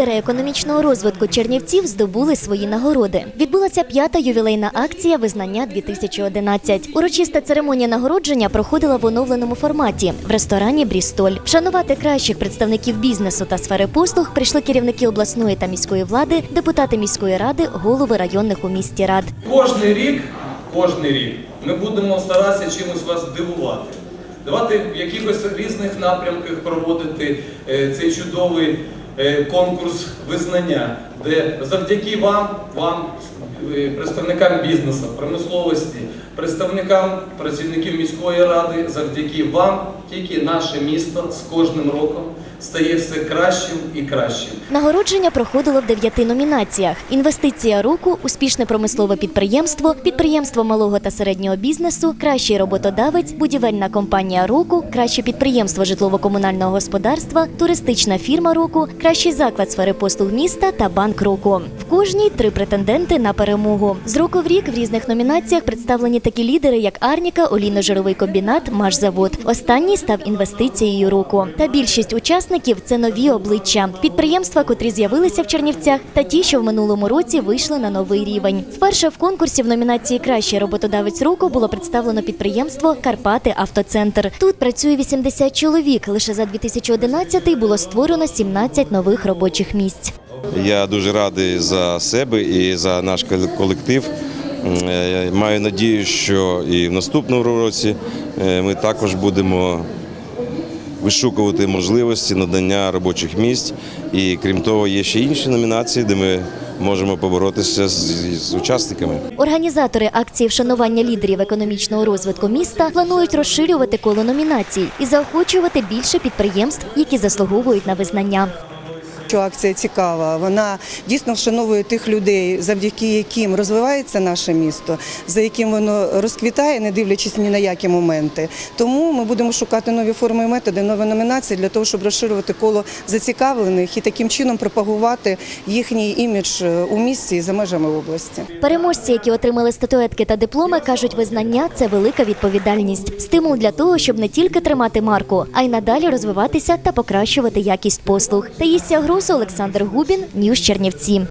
Лідери економічного розвитку Чернівців здобули свої нагороди. Відбулася п'ята ювілейна акція визнання 2011. Урочиста церемонія нагородження проходила в оновленому форматі в ресторані Брістоль. Вшанувати кращих представників бізнесу та сфери послуг прийшли керівники обласної та міської влади, депутати міської ради, голови районних у місті рад. Кожний рік, кожний рік ми будемо старатися чимось вас дивувати. Давати в якихось різних напрямках проводити е, цей чудовий конкурс визнання, де завдяки вам, вам, е, представникам бізнесу, промисловості, представникам працівників міської ради, завдяки вам тільки наше місто з кожним роком стає все кращим і кращим. Нагородження проходило в дев'яти номінаціях: інвестиція року, успішне промислове підприємство, підприємство малого та середнього бізнесу, кращий роботодавець, будівельна компанія року, краще підприємство житлово-комунального господарства, туристична фірма року, кращий заклад сфери послуг міста та банк року. В кожній три претенденти на перемогу. З року в рік в різних номінаціях представлені такі лідери, як Арніка, олійно-жировий комбінат, Машзавод. Останній став інвестицією року. Та більшість учасників це нові обличчя. Підприємства, котрі з'явилися в Чернівцях, та ті, що в минулому році вийшли на новий рівень. Вперше в конкурсі в номінації Кращий роботодавець року було представлено підприємство Карпати Автоцентр. Тут працює 80 чоловік. Лише за 2011 було створено 17 нових робочих місць. Я дуже радий за себе і за наш колектив. Е, Маю надію, що і в наступному році е, ми також будемо вишукувати можливості надання робочих місць. І крім того, є ще інші номінації, де ми можемо поборотися з, з учасниками. Організатори акції вшанування лідерів економічного розвитку міста планують розширювати коло номінацій і заохочувати більше підприємств, які заслуговують на визнання. Що акція цікава, вона дійсно вшановує тих людей, завдяки яким розвивається наше місто, за яким воно розквітає, не дивлячись ні на які моменти. Тому ми будемо шукати нові форми і методи, нові номінації для того, щоб розширювати коло зацікавлених і таким чином пропагувати їхній імідж е, у місті і за межами області. Переможці, які отримали статуетки та дипломи, кажуть, визнання це велика відповідальність, стимул для того, щоб не тільки тримати марку, а й надалі розвиватися та покращувати якість послуг. Таїсія Гросу, Олександр Губін, Ньюс Чернівці.